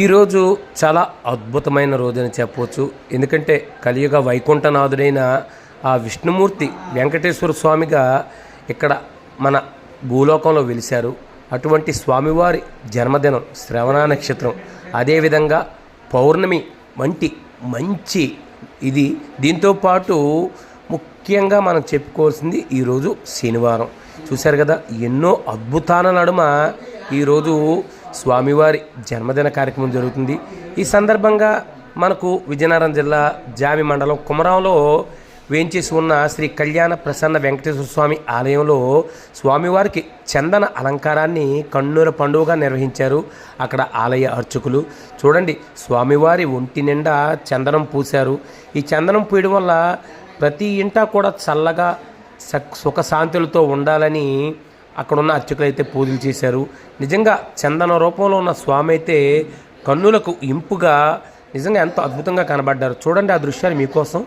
ఈరోజు చాలా అద్భుతమైన రోజని చెప్పవచ్చు ఎందుకంటే కలియుగ వైకుంఠనాథుడైన ఆ విష్ణుమూర్తి వెంకటేశ్వర స్వామిగా ఇక్కడ మన భూలోకంలో వెలిశారు. అటువంటి స్వామివారి జన్మదినం శ్రవణ నక్షత్రం అదేవిధంగా పౌర్ణమి వంటి మంచి ఇది. దీంతో పాటు ముఖ్యంగా మనం చెప్పుకోవాల్సింది ఈరోజు శనివారం. చూశారు కదా ఎన్నో అద్భుతాల నడుమ ఈరోజు స్వామివారి జన్మదిన కార్యక్రమం జరుగుతుంది. ఈ సందర్భంగా మనకు విజయనగరం జిల్లా జామి మండలం కుమరంలో వేంచేసి ఉన్న శ్రీ కళ్యాణ ప్రసన్న వెంకటేశ్వర స్వామి ఆలయంలో స్వామివారికి చందన అలంకారాన్ని కన్నుల పండుగగా నిర్వహించారు అక్కడ ఆలయ అర్చకులు. చూడండి స్వామివారి ఒంటి నిండా చందనం పూశారు. ఈ చందనం పూయడం వల్ల ప్రతి ఇంటా కూడా చల్లగా సుఖశాంతులతో ఉండాలని అక్కడున్న అర్చకులు అయితే పూజలు చేశారు. నిజంగా చందన రూపంలో ఉన్న స్వామి అయితే కన్నులకు ఇంపుగా నిజంగా ఎంతో అద్భుతంగా కనబడ్డారు. చూడండి ఆ దృశ్యాలు మీకోసం.